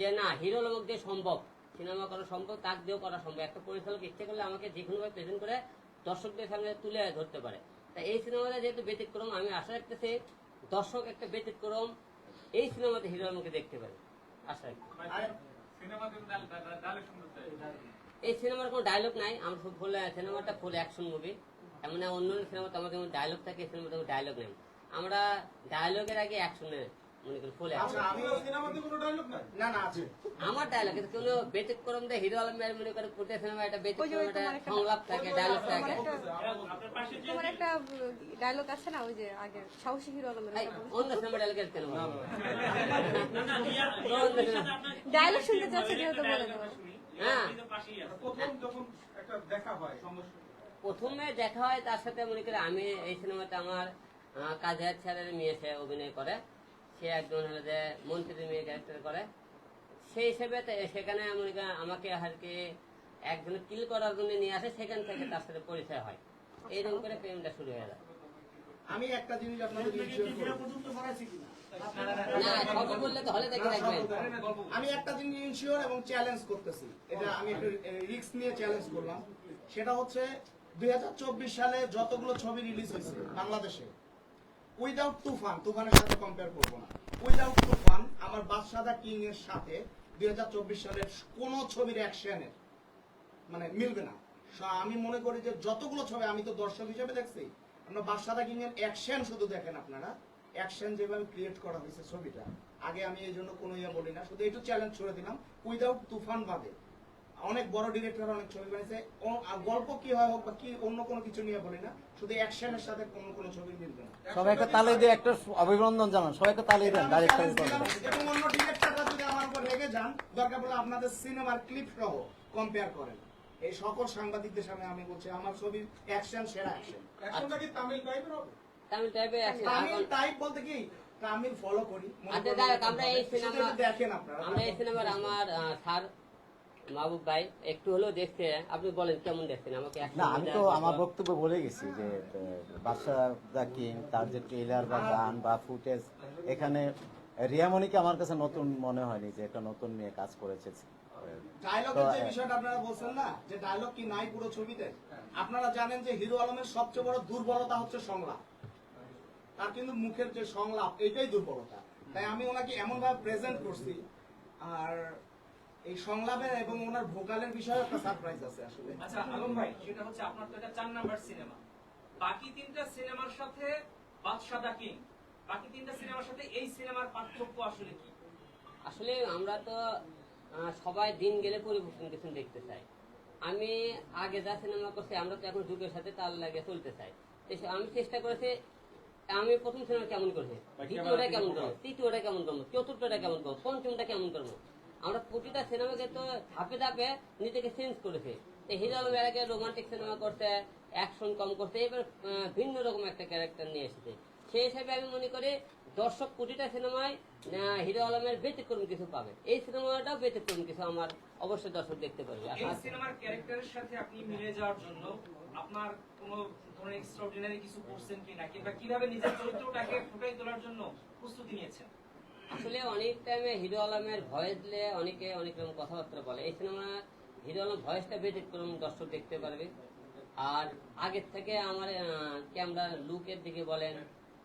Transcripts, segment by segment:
যে না হিরো লোক দিয়ে সম্ভব সিনেমা করা সম্ভব তাক দিয়েও করা সম্ভব। একটা পরিচালক ইচ্ছে করলে আমাকে যে কোনোভাবে প্রেজেন্ট করে দর্শকদের সামনে তুলে ধরতে পারে। তা এই সিনেমাটা যেহেতু ব্যতিক্রম আমি আশা রাখতেছি দর্শক একটা ব্যতিক্রম এই সিনেমাতে হিরো আলমকে দেখতে পারে। আশা এই সিনেমার কোনো ডায়লগ নাই আমরা খুব ফুল সিনেমাটা ফুল অ্যাকশন মুভি এমন অন্য অন্য সিনেমাতে আমাদের যেমন ডায়লগ থাকে এই সিনেমাতে ডায়লগ নেই। আমরা ডায়লগের আগে অ্যাকশনে মনে করি ফুল অ্যাকশন ডায়লগ নাই না না আছে আমার ডায়লগ কিন্তু কোনো ব্যতিক্রম দেয় হিরো আলমের মনে করে পুটে সিনেমা একটা ব্যতিক্রম সংলাপ থাকে ডায়লগ থাকে তোমার একটা ডায়লগ আছে না ওই যে আগে সাহসী হিরো আলমের। অন্য সিনেমা ডায়লগের কেন ডায়লগ শুনতে চাচ্ছে যেহেতু বলে দেবো হ্যাঁ প্রথম যখন একটা দেখা হয় সমস্যা প্রথমে দেখা হয় তার সাথে মনে করে আমি এই সিনেমাতে আমার কাজের ছেলের মেয়ে সে অভিনয় করে সে একজন হলো যে মন্ত্রীর মেয়ে ক্যারেক্টার করে। সেই হিসেবে সেখানে মনে করেন আমাকে আর কি একজন কিল করার জন্য নিয়ে আসে সেখান থেকে তার সাথে পরিচয় হয়। এইরকম করে প্রেমটা শুরু হয়ে যায় আমি একটা জিনিস আপনাদের ensure করব। না সব বললে তো হলে দেখে রাখবেন। আমি একটা জিনিস ইনশিওর এবং চ্যালেঞ্জ করতেছি। এটা আমি একটু রিস্ক নিয়ে চ্যালেঞ্জ করলাম। সেটা হচ্ছে দুই হাজার চব্বিশ সালে যতগুলো ছবি রিলিজ হয়েছে বাংলাদেশে উইদাউট তুফান, তুফানের সাথে কম্পেয়ার করব না। উইদাউট তুফান, আমার বাদশাদা কিং এর সাথে দুই চব্বিশ সালের কোন ছবির অ্যাকশনের মানে মিলবে না। আমি মনে করি যে যতগুলো ছবি আমি তো দর্শক হিসেবে দেখছি আপনার বাদশাদা কিং এর অ্যাকশন শুধু দেখেন আপনারা। অ্যাকশন যেভাবে ক্রিয়েট করা হয়েছে ছবিটা, আগে আমি এই জন্য কোনো ইয়ে বলি না, শুধু একটু চ্যালেঞ্জ ছুড়ে দিলাম। উইদাউট তুফান বাদে অনেক বড় ডিরেক্টর অনেক ছবি বানিয়েছে। গল্প কি হয় হোক বা কি অন্য কোনো কিছু নিয়ে বলি না শুধু অ্যাকশনের সাথে অন্য কোনো ছবি মিলবে না। সবাইকে তালি দিয়ে একটা অভিনন্দন জানান সবাইকে তালি এটা দেন ডাইরেক্টর এবং অন্য ডিরেক্টররা যদি আমার উপর রেগে যান দরকার পড়লে আপনাদের সিনেমার ক্লিপ সহ কম্পেয়ার করেন। এই সকল সাংবাদিকদের সামনে আমি বলছি আমার ছবির অ্যাকশন সেরা অ্যাকশন অ্যাকশনটা কি তামিল টাইপের হবে? তামিল টাইপের তামিল টাইপ বলতে কি তামিল ফলো করি আচ্ছা, দেখ, আমরা এই সিনেমা- দেখেন আপনারা। আমরা এই সিনেমার আমার স্যার মাহবুব ভাই একটু হলেও দেখছে আপনি বলেন কেমন দেখছেন? আমাকে না আমি তো আমার বক্তব্য বলে গেছি যে বাদশা কিং তার যে ট্রেলার বা গান বা ফুটেজ এখানে রিয়ামণিকে আমার কাছে নতুন মনে হয়নি যে একটা নতুন মেয়ে কাজ করেছে। ডায়লগের যে বিষয়টা আপনারা বলছেন না যে ডায়লগ কি নাই পুরো ছবিতে? আপনারা জানেন যে হিরো আলমের সবচেয়ে বড় দুর্বলতা হচ্ছে সংলাপ। তার কিন্তু মুখের যে সংলাপ এটাই দুর্বলতা। তাই আমি ওনাকে এমন ভাবে প্রেজেন্ট করছি আর এই সংলাপের এবং ওনার ভোকালের বিষয়ে একটা সারপ্রাইজ আছে আসলে। আচ্ছা আলম ভাই সেটা হচ্ছে আপনার তো এটা চার নাম্বার সিনেমা বাকি তিনটা সিনেমার সাথে বাদশা দা কিং বাকি তিনটা সিনেমার সাথে এই সিনেমার পার্থক্য আসলে কি? আসলে আমরা তো সবাই দিন গেলে পরিবর্তন কিছু দেখতে চাই। আমি আগে যা সিনেমা করছি আমরা তো এখন যুগের সাথে তাল লাগে চলতে চাই। আমি চেষ্টা করেছি আমি প্রথম সিনেমা কেমন করছি দ্বিতীয়টা কেমন করব? তৃতীয়টা কেমন করব? চতুর্থটা কেমন করব? পঞ্চমটা কেমন করব? আমরা প্রতিটা সিনেমাকে তো ধাপে ধাপে নিজেকে চেঞ্জ করেছি। তো হিরো আলম এর আগে রোমান্টিক সিনেমা করতে অ্যাকশন কম করতে এবার ভিন্ন রকম একটা ক্যারেক্টার নিয়ে এসেছে। সেই হিসাবে আমি মনে করি দর্শক প্রতিটা সিনেমায় হিরো আলমের ব্যতিক্রম কিছু পাবে। এই সিনেমাটাও ব্যতিক্রম কিছু আমার অবশ্যই দর্শক দেখতে পারবে। এই সিনেমার ক্যারেক্টারের সাথে আপনি মিলে যাওয়ার জন্য আপনার কোনো ধরনের এক্সট্রাঅর্ডিনারি কিছু করছেন কিনা? কিংবা কীভাবে নিজের চরিত্রটাকে ফুটাই তোলার জন্য প্রস্তুতি নিয়েছেন? আসলে অনেক টাইমে হিরো আলমের ভয়েস দিলে অনেকে অনেক রকম কথাবার্তা বলে। এই সিনেমা হিরো আলম ভয়েসটা ব্যতিক্রম দর্শক দেখতে পারবে। আর আগের থেকে আমার ক্যামেরা লুকের দিকে বলেন,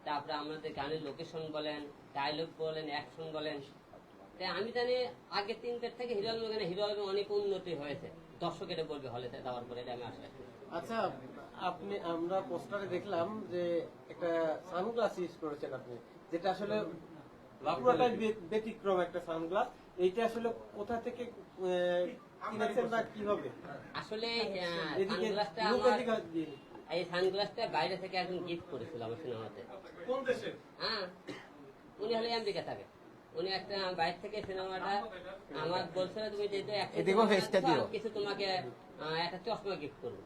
তারপরে আমাদের গানের লোকেশন বলেন ডায়লগ বলেন অ্যাকশন বলেন। তাই আমি জানি আগের তিনটার থেকে হিরো আলমের গানে হিরো আলমের অনেক উন্নতি হয়েছে। দর্শক এটা বলবে হলে দেওয়ার পরে আমি রাখি। আচ্ছা আপনি, আমরা পোস্টারে দেখলাম যে একটা সানগ্লাস ইউজ করেছেন আপনি, যেটা আসলে পুরোটাই ব্যতিক্রম একটা সানগ্লাস। এইটা আসলে কোথা থেকে কিনেছেন বা কীভাবে? আসলে দিয়ে এই সানগ্লাসটা বাইরে থেকে একজন গিফট করেছিল আমার সিনেমাতে। কোন দেশে হ্যাঁ উনি হলে আমেরিকা থাকে। উনি একটা বাইরে থেকে সিনেমাটা আমার বলছিল তুমি যেহেতু কিছু তোমাকে একটা চশমা গিফট করব।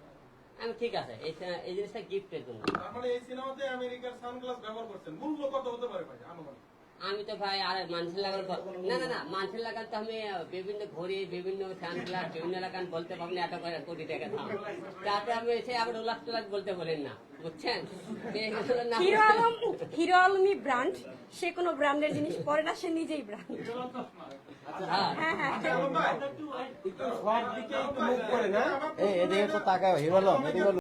আমি ঠিক আছে এই জিনিসটা গিফটের জন্য। তার মানে এই সিনেমাতে আমেরিকার সানগ্লাস ব্যবহার করছেন। মূল্য কত হতে পারে ভাই আনুমানিক। আমি তো ভাই আর মানুষের লাগান না না না মানুষের লাগান তো আমি বিভিন্ন ঘড়ি বিভিন্ন সানগ্লাস বিভিন্ন লাগান বলতে পারব না এত করে কোটি টাকা দাম। তারপরে আমি এসে আবার ওলাস টোলাস বলতে বলেন না বুঝছেন? হিরো আলম হিরো আলমই ব্র্যান্ড সে কোনো ব্র্যান্ডের জিনিস পরে না সে নিজেই ব্র্যান্ড হ্যাঁ। সব দিকে মুখ করে না? এদিকে তো তাকাও হিরো আলম, এদিকে